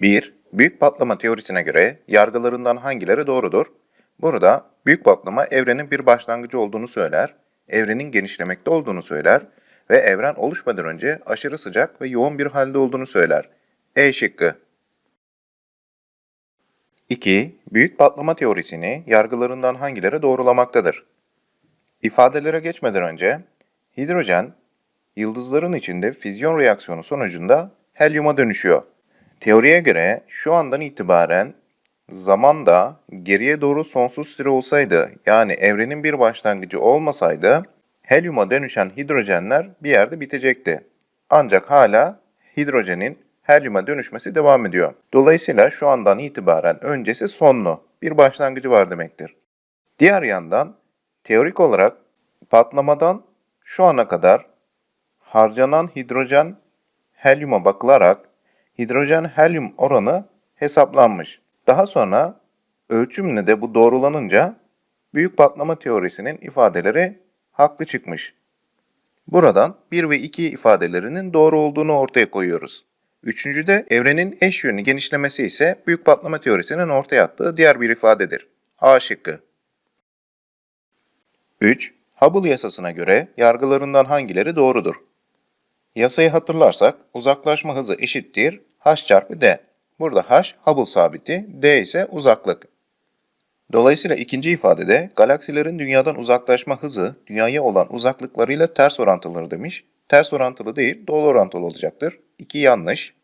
1. Büyük patlama teorisine göre yargılarından hangileri doğrudur? Burada büyük patlama evrenin bir başlangıcı olduğunu söyler, evrenin genişlemekte olduğunu söyler ve evren oluşmadan önce aşırı sıcak ve yoğun bir halde olduğunu söyler. E şıkkı. 2. Büyük patlama teorisini yargılarından hangileri doğrulamaktadır? İfadelere geçmeden önce hidrojen yıldızların içinde füzyon reaksiyonu sonucunda helyuma dönüşüyor. Teoriye göre şu andan itibaren zaman da geriye doğru sonsuz süre olsaydı yani evrenin bir başlangıcı olmasaydı helyuma dönüşen hidrojenler bir yerde bitecekti. Ancak hala hidrojenin helyuma dönüşmesi devam ediyor. Dolayısıyla şu andan itibaren öncesi sonlu bir başlangıcı var demektir. Diğer yandan teorik olarak patlamadan şu ana kadar harcanan hidrojen helyuma bakılarak hidrojen helyum oranı hesaplanmış. Daha sonra ölçümle de bu doğrulanınca büyük patlama teorisinin ifadeleri haklı çıkmış. Buradan 1 ve 2 ifadelerinin doğru olduğunu ortaya koyuyoruz. Üçüncüde evrenin eş yönlü genişlemesi ise büyük patlama teorisinin ortaya attığı diğer bir ifadedir. A şıkkı. 3. Hubble yasasına göre yargılarından hangileri doğrudur? Yasayı hatırlarsak uzaklaşma hızı eşittir h çarpı d. Burada h Hubble sabiti, d ise uzaklık. Dolayısıyla ikinci ifadede galaksilerin dünyadan uzaklaşma hızı dünyaya olan uzaklıklarıyla ters orantılıdır demiş. Ters orantılı değil, doğru orantılı olacaktır. 2 yanlış.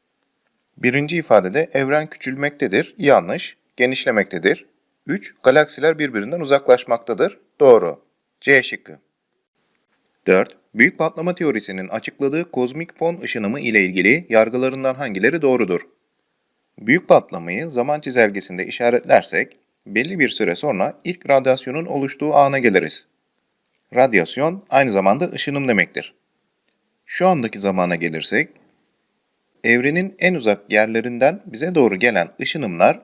Birinci ifadede evren küçülmektedir, yanlış. Genişlemektedir. 3. Galaksiler birbirinden uzaklaşmaktadır, doğru. C şıkkı. 4. Büyük patlama teorisinin açıkladığı kozmik fon ışınımı ile ilgili yargılarından hangileri doğrudur? Büyük patlamayı zaman çizelgesinde işaretlersek, belli bir süre sonra ilk radyasyonun oluştuğu ana geliriz. Radyasyon aynı zamanda ışınım demektir. Şu andaki zamana gelirsek, evrenin en uzak yerlerinden bize doğru gelen ışınımlar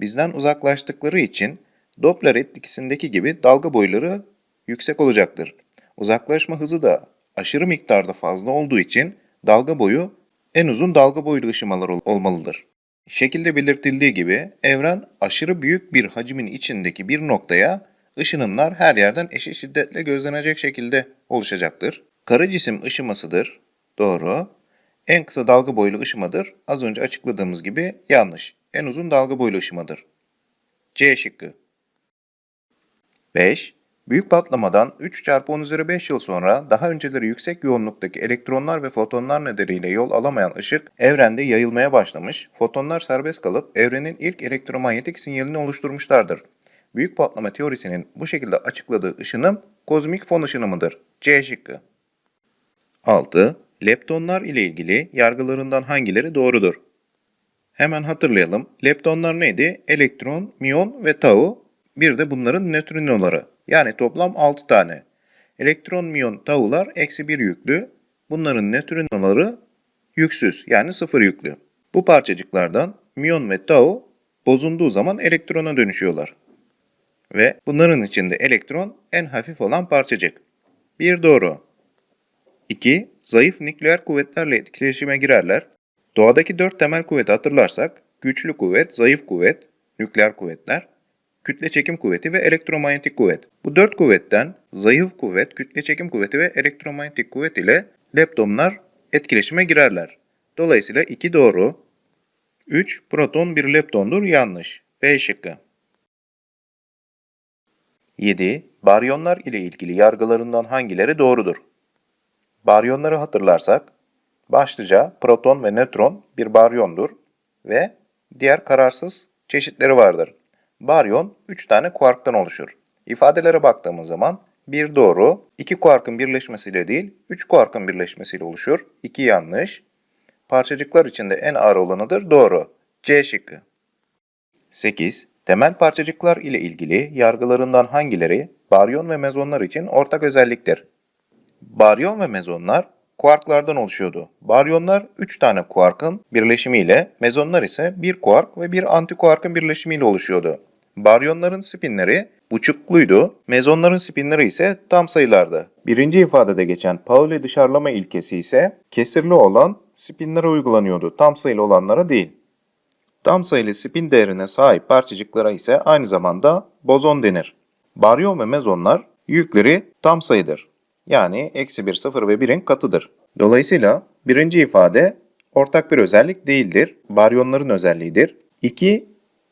bizden uzaklaştıkları için Doppler etkisindeki gibi dalga boyları yüksek olacaktır. Uzaklaşma hızı da aşırı miktarda fazla olduğu için dalga boyu en uzun dalga boylu ışımalar ol- olmalıdır. Şekilde belirtildiği gibi evren aşırı büyük bir hacmin içindeki bir noktaya ışınımlar her yerden eşit şiddetle gözlenecek şekilde oluşacaktır. Kara cisim ışımasıdır. Doğru. En kısa dalga boylu ışımadır. Az önce açıkladığımız gibi yanlış. En uzun dalga boylu ışımadır. C şıkkı. 5. Büyük patlamadan 3 çarpı 10 üzeri 5 yıl sonra daha önceleri yüksek yoğunluktaki elektronlar ve fotonlar nedeniyle yol alamayan ışık evrende yayılmaya başlamış, fotonlar serbest kalıp evrenin ilk elektromanyetik sinyalini oluşturmuşlardır. Büyük patlama teorisinin bu şekilde açıkladığı ışınım kozmik fon ışınımıdır. C şıkkı. 6. Leptonlar ile ilgili yargılarından hangileri doğrudur? Hemen hatırlayalım. Leptonlar neydi? Elektron, miyon ve tau. Bir de bunların nötrinoları. Yani toplam 6 tane. Elektron, miyon, taular eksi 1 yüklü. Bunların nötrinoları yüksüz yani sıfır yüklü. Bu parçacıklardan miyon ve tau bozulduğu zaman elektrona dönüşüyorlar. Ve bunların içinde elektron en hafif olan parçacık. Bir doğru. 2. Zayıf nükleer kuvvetlerle etkileşime girerler. Doğadaki dört temel kuvveti hatırlarsak, güçlü kuvvet, zayıf kuvvet, nükleer kuvvetler, kütle çekim kuvveti ve elektromanyetik kuvvet. Bu dört kuvvetten zayıf kuvvet, kütle çekim kuvveti ve elektromanyetik kuvvet ile leptonlar etkileşime girerler. Dolayısıyla 2 doğru. 3. Proton bir leptondur yanlış. B şıkkı. 7. Baryonlar ile ilgili yargılarından hangileri doğrudur? Baryonları hatırlarsak, başlıca proton ve nötron bir baryondur ve diğer kararsız çeşitleri vardır. Baryon 3 tane kuarktan oluşur. İfadelere baktığımız zaman bir doğru, 2 kuarkın birleşmesiyle değil, 3 kuarkın birleşmesiyle oluşur. 2 yanlış. Parçacıklar içinde en ağır olanıdır doğru. C şıkkı. 8. Temel parçacıklar ile ilgili yargılarından hangileri baryon ve mezonlar için ortak özelliktir? Baryon ve mezonlar kuarklardan oluşuyordu. Baryonlar 3 tane kuarkın birleşimiyle, mezonlar ise bir kuark ve bir antikuarkın birleşimiyle oluşuyordu. Baryonların spinleri buçukluydu, mezonların spinleri ise tam sayılardı. Birinci ifadede geçen Pauli dışarılama ilkesi ise kesirli olan spinlere uygulanıyordu, tam sayılı olanlara değil. Tam sayılı spin değerine sahip parçacıklara ise aynı zamanda bozon denir. Baryon ve mezonlar yükleri tam sayıdır. Yani eksi 1, 0 ve 1'in katıdır. Dolayısıyla birinci ifade ortak bir özellik değildir. Baryonların özelliğidir. 2.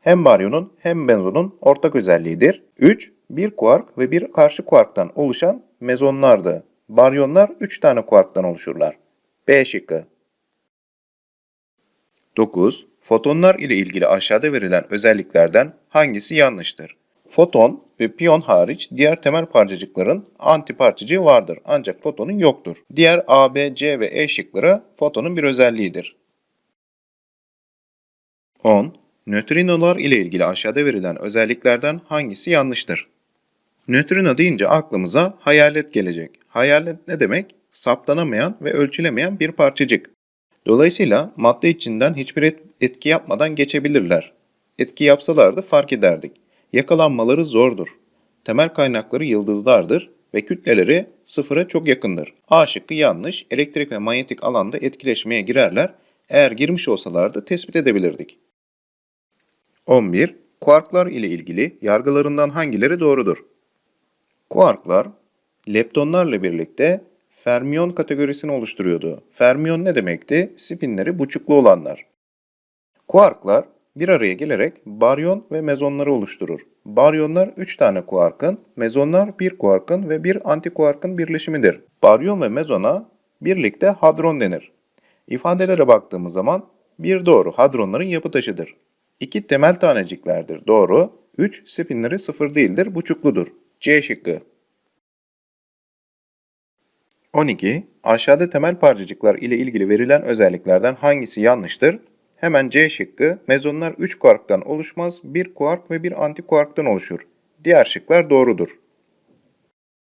Hem baryonun hem mezonun ortak özelliğidir. 3. Bir kuark ve bir karşı kuarktan oluşan mezonlardı. Baryonlar 3 tane kuarktan oluşurlar. B şıkkı. 9. Fotonlar ile ilgili aşağıda verilen özelliklerden hangisi yanlıştır? Foton ve piyon hariç diğer temel parçacıkların antiparçacığı vardır ancak fotonun yoktur. Diğer A, B, C ve E şıkları fotonun bir özelliğidir. 10. Nötrinolar ile ilgili aşağıda verilen özelliklerden hangisi yanlıştır? Nötrino deyince aklımıza hayalet gelecek. Hayalet ne demek? Saptanamayan ve ölçülemeyen bir parçacık. Dolayısıyla madde içinden hiçbir et- etki yapmadan geçebilirler. Etki yapsalardı fark ederdik. Yakalanmaları zordur. Temel kaynakları yıldızlardır ve kütleleri sıfıra çok yakındır. A şıkkı yanlış. Elektrik ve manyetik alanda etkileşmeye girerler. Eğer girmiş olsalardı tespit edebilirdik. 11. Kuarklar ile ilgili yargılarından hangileri doğrudur? Kuarklar, leptonlarla birlikte fermiyon kategorisini oluşturuyordu. Fermiyon ne demekti? Spinleri buçuklu olanlar. Kuarklar bir araya gelerek baryon ve mezonları oluşturur. Baryonlar 3 tane kuarkın, mezonlar 1 kuarkın ve bir antikuarkın birleşimidir. Baryon ve mezona birlikte hadron denir. İfadelere baktığımız zaman bir doğru hadronların yapı taşıdır. İki temel taneciklerdir doğru. 3 spinleri sıfır değildir buçukludur. C şıkkı. 12. Aşağıda temel parçacıklar ile ilgili verilen özelliklerden hangisi yanlıştır? Hemen C şıkkı, mezonlar 3 kuarktan oluşmaz, 1 kuark ve bir antikuarktan oluşur. Diğer şıklar doğrudur.